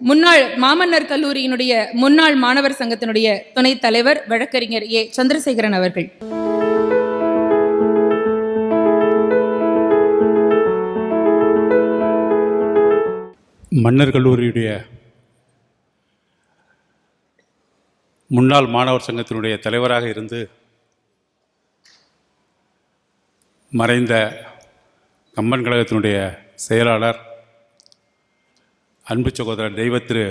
முன்னாள் மாமன்னர் கல்லூரியினுடைய முன்னாள் மாணவர் சங்கத்தினுடைய துணைத் தலைவர் வழக்கறிஞர் ஏ. சந்திரசேகரன் அவர்கள். மன்னர் கல்லூரியுடைய முன்னாள் மாணவர் சங்கத்தினுடைய தலைவராக இருந்து மறைந்த கம்பன் கழகத்தினுடைய செயலாளர் அன்பு சகோதரர் தெய்வத்திரு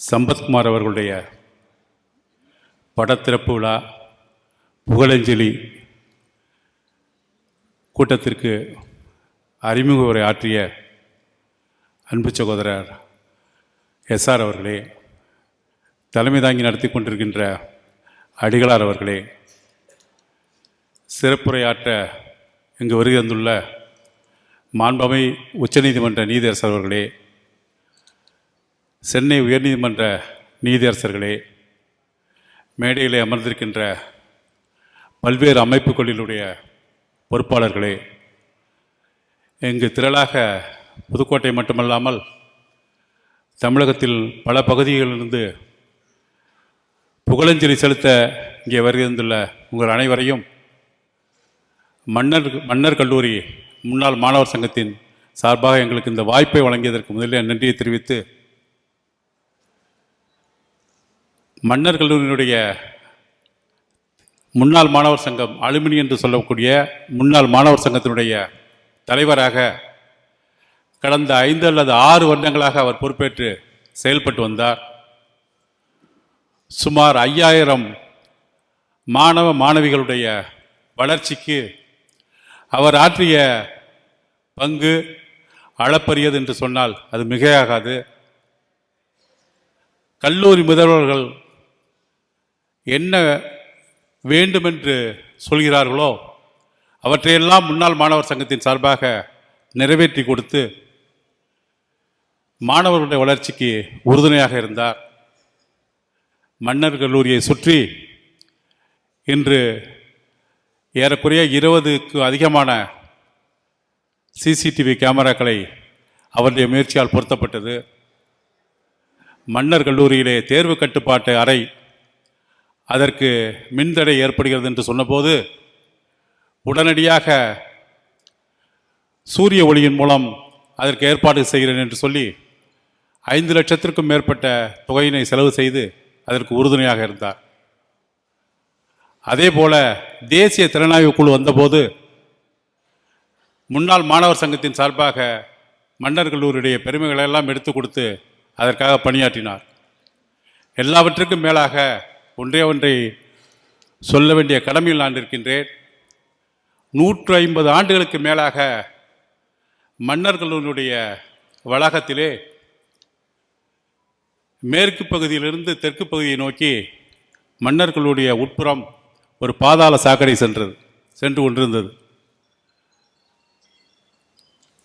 சம்பத்குமார் அவர்களுடைய படத்திறப்பு விழா புகழஞ்சலி கூட்டத்திற்கு அறிமுக உரை ஆற்றிய அன்பு சகோதரர் எஸ்ஆர் அவர்களே தலைமை தாங்கி நடத்தி கொண்டிருக்கின்ற அடிகளார் அவர்களே சிறப்புரையாற்ற இங்கு வருகை வந்துள்ள மாண்பமை உச்சநீதிமன்ற நீதியரசர் அவர்களே சென்னை உயர்நீதிமன்ற நீதியரசர்களே மேடையிலே அமர்ந்திருக்கின்ற பல்வேறு அமைப்புகளினுடைய பொறுப்பாளர்களே இங்கு திரளாக புதுக்கோட்டை மட்டுமல்லாமல் தமிழகத்தில் பல பகுதிகளிலிருந்து புகழஞ்சலி செலுத்த இங்கே வருகின்றுள்ள உங்கள் அனைவரையும் மன்னர் மன்னர் கல்லூரி முன்னாள் மாணவர் சங்கத்தின் சார்பாக எங்களுக்கு இந்த வாய்ப்பை வழங்கியதற்கு முதலில் நன்றியை தெரிவித்து மன்னர் கல்லூரியினுடைய முன்னாள் மாணவர் சங்கம் அலுமினி என்று சொல்லக்கூடிய முன்னாள் மாணவர் சங்கத்தினுடைய தலைவராக கடந்த ஐந்து அல்லது ஆறு வருடங்களாக அவர் பொறுப்பேற்று செயல்பட்டு வந்தார். சுமார் ஐயாயிரம் மாணவ மாணவிகளுடைய வளர்ச்சிக்கு அவர் ஆற்றிய பங்கு அளப்பரியது என்று சொன்னால் அது மிகையாகாது. கல்லூரி முதல்வர்கள் என்ன வேண்டுமென்று சொல்கிறார்களோ அவற்றையெல்லாம் முன்னாள் மாணவர் சங்கத்தின் சார்பாக நிறைவேற்றி கொடுத்து மாணவர்களுடைய வளர்ச்சிக்கு உறுதுணையாக இருந்தார். மன்னர் கல்லூரியை சுற்றி இன்று ஏறக்குறைய இருபதுக்கு அதிகமான சிசிடிவி கேமராக்களை அவருடைய முயற்சியால் பொருத்தப்பட்டது. மன்னர் கல்லூரியிலே தேர்வு கட்டுப்பாட்டு அறை அதற்கு மின்தடை ஏற்படுகிறது என்று சொன்னபோது உடனடியாக சூரிய ஒளியின் மூலம் அதற்கு ஏற்பாடு செய்கிறேன் என்று சொல்லி ஐந்து லட்சத்திற்கும் மேற்பட்ட தொகையினை செலவு செய்து அதற்கு உறுதுணையாக இருந்தார். அதே போல தேசிய திறனாய்வு குழு வந்தபோது முன்னாள் மாணவர் சங்கத்தின் சார்பாக மன்னர் கல்லூரியுடைய பெருமைகளை எல்லாம் எடுத்து கொடுத்து அதற்காக பணியாற்றினார். எல்லாவற்றுக்கும் மேலாக ஒன்றே ஒன்றை சொல்ல வேண்டிய கடமையில் நான் இருக்கின்றேன். நூற்று ஐம்பது ஆண்டுகளுக்கு மேலாக மன்னர் கல்லூரியுடைய வளாகத்திலே மேற்கு பகுதியிலிருந்து தெற்கு பகுதியை நோக்கி மன்னர்களுடைய உட்புறம் ஒரு பாதாள சாக்கடை சென்றது சென்று கொண்டிருந்தது.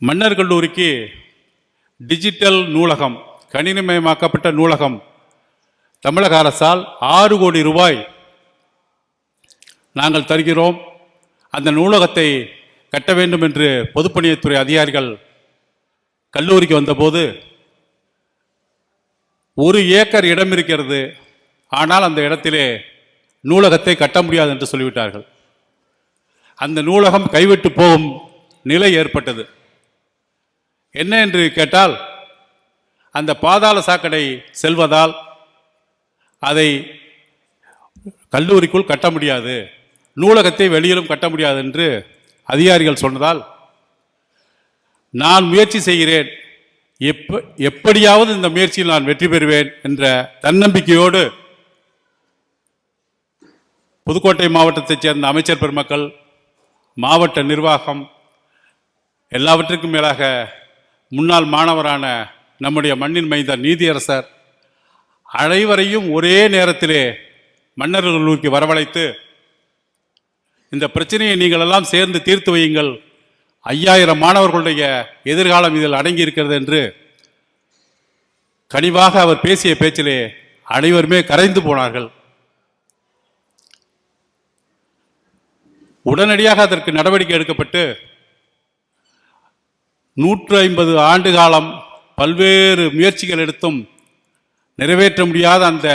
மன்னர் கல்லூரிக்கு டிஜிட்டல் நூலகம் கணினிமயமாக்கப்பட்ட நூலகம் தமிழக அரசால் ஆறு கோடி ரூபாய் நாங்கள் தருகிறோம். அந்த நூலகத்தை கட்ட வேண்டும் என்று பொதுப்பணித்துறை அதிகாரிகள் கல்லூரிக்கு வந்தபோது ஒரு ஏக்கர் இடம் இருக்கிறது. ஆனால் அந்த இடத்திலே நூலகத்தை கட்ட முடியாது என்று சொல்லிவிட்டார்கள். அந்த நூலகம் கைவிட்டு போகும் நிலை ஏற்பட்டது. என்ன என்று கேட்டால் அந்த பாதாள சாக்கடை செல்வதால் அதை கல்லூரிக்குள் கட்ட முடியாது நூலகத்தை வெளியிலும் கட்ட முடியாது என்று அதிகாரிகள் சொன்னதால் நான் முயற்சி செய்கிறேன். எப்ப எப்படியாவது இந்த முயற்சியில் நான் வெற்றி பெறுவேன் என்ற தன்னம்பிக்கையோடு புதுக்கோட்டை மாவட்டத்தைச் சேர்ந்த அமைச்சர் பெருமக்கள் மாவட்ட நிர்வாகம் எல்லாவற்றுக்கும் மேலாக முன்னாள் மாணவரான நம்முடைய மண்ணின் மைந்த நீதியரசர் அனைவரையும் ஒரே நேரத்திலே மன்னர்கள் நோக்கி வரவழைத்து இந்த பிரச்சனையை நீங்கள் எல்லாம் சேர்ந்து தீர்த்து வையுங்கள். ஐயாயிரம் மாணவர்களுடைய எதிர்காலம் இதில் அடங்கி இருக்கிறது என்று கனிவாக அவர் பேசிய பேச்சிலே அனைவருமே கரைந்து போனார்கள். உடனடியாக அதற்கு நடவடிக்கை எடுக்கப்பட்டு நூற்று ஐம்பது ஆண்டு காலம் பல்வேறு முயற்சிகள் எடுத்தும் நிறைவேற்ற முடியாத அந்த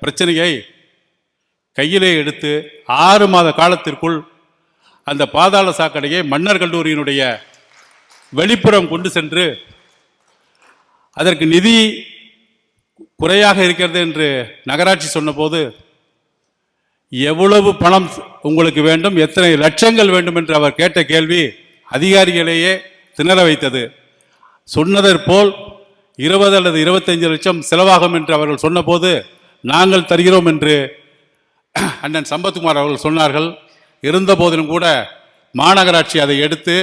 பிரச்சனையை கையிலே எடுத்து ஆறு மாத காலத்திற்குள் அந்த பாதாள சாக்கடையை மன்னர் கல்லூரியினுடைய வெளிப்புறம் கொண்டு சென்று அதற்கு நிதி குறையாக இருக்கிறது என்று நகராட்சி சொன்னபோது எவ்வளவு பணம் உங்களுக்கு வேண்டும்? எத்தனை லட்சங்கள் வேண்டும்? என்று அவர் கேட்ட கேள்வி அதிகாரிகளையே திணற வைத்தது. சொன்னதற்போல் இருபது அல்லது இருபத்தஞ்சு லட்சம் செலவாகும் என்று அவர்கள் சொன்னபோது நாங்கள் தருகிறோம் என்று அண்ணன் சம்பத்குமார் அவர்கள் சொன்னார்கள். இருந்த போதிலும் கூட மாநகராட்சி அதை எடுத்து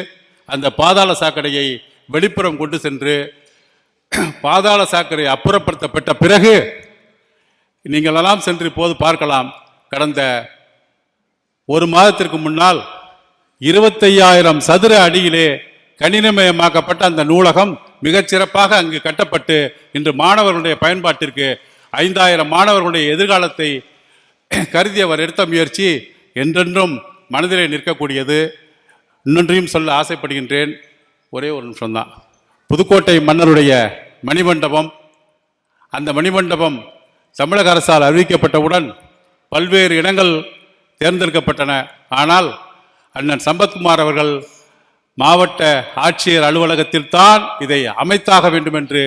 அந்த பாதாள சாக்கடையை வெளிப்புறம் கொண்டு சென்று பாதாள சாக்கடை அப்புறப்படுத்தப்பட்ட பிறகு நீங்களெல்லாம் சென்று இப்போது பார்க்கலாம். கடந்த ஒரு மாதத்திற்கு முன்னால் இருபத்தையாயிரம் சதுர அடியிலே கணினமயமாக்கப்பட்ட அந்த நூலகம் மிகச்சிறப்பாக அங்கு கட்டப்பட்டு இன்று மாணவர்களுடைய பயன்பாட்டிற்கு ஐந்தாயிரம் மாணவர்களுடைய எதிர்காலத்தை கருதி அவர் எடுத்த முயற்சி என்றென்றும் மனதிலே நிற்கக்கூடியது. இன்னொன்றையும் சொல்ல ஆசைப்படுகின்றேன். ஒரே ஒரு நிமிஷம்தான் புதுக்கோட்டை மன்னருடைய மணிமண்டபம். அந்த மணிமண்டபம் தமிழக அரசால் அறிவிக்கப்பட்டவுடன் பல்வேறு இடங்கள் தேர்ந்தெடுக்கப்பட்டன. ஆனால் அண்ணன் சம்பத்குமார் அவர்கள் மாவட்ட ஆட்சியர் அலுவலகத்தில் தான் இதை அமைத்தாக வேண்டும் என்று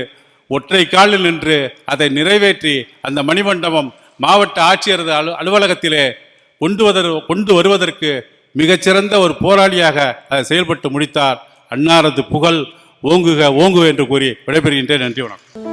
ஒற்றை காலில் நின்று அதை நிறைவேற்றி அந்த மணிமண்டபம் மாவட்ட ஆட்சியர் அலு அலுவலகத்திலே கொண்டு கொண்டு வருவதற்கு மிகச்சிறந்த ஒரு போராளியாக அதை செயல்பட்டு முடித்தார். அன்னாரது புகழ் ஓங்குக ஓங்குக என்று கூறி விடைபெறுகின்றேன். நன்றி வணக்கம்.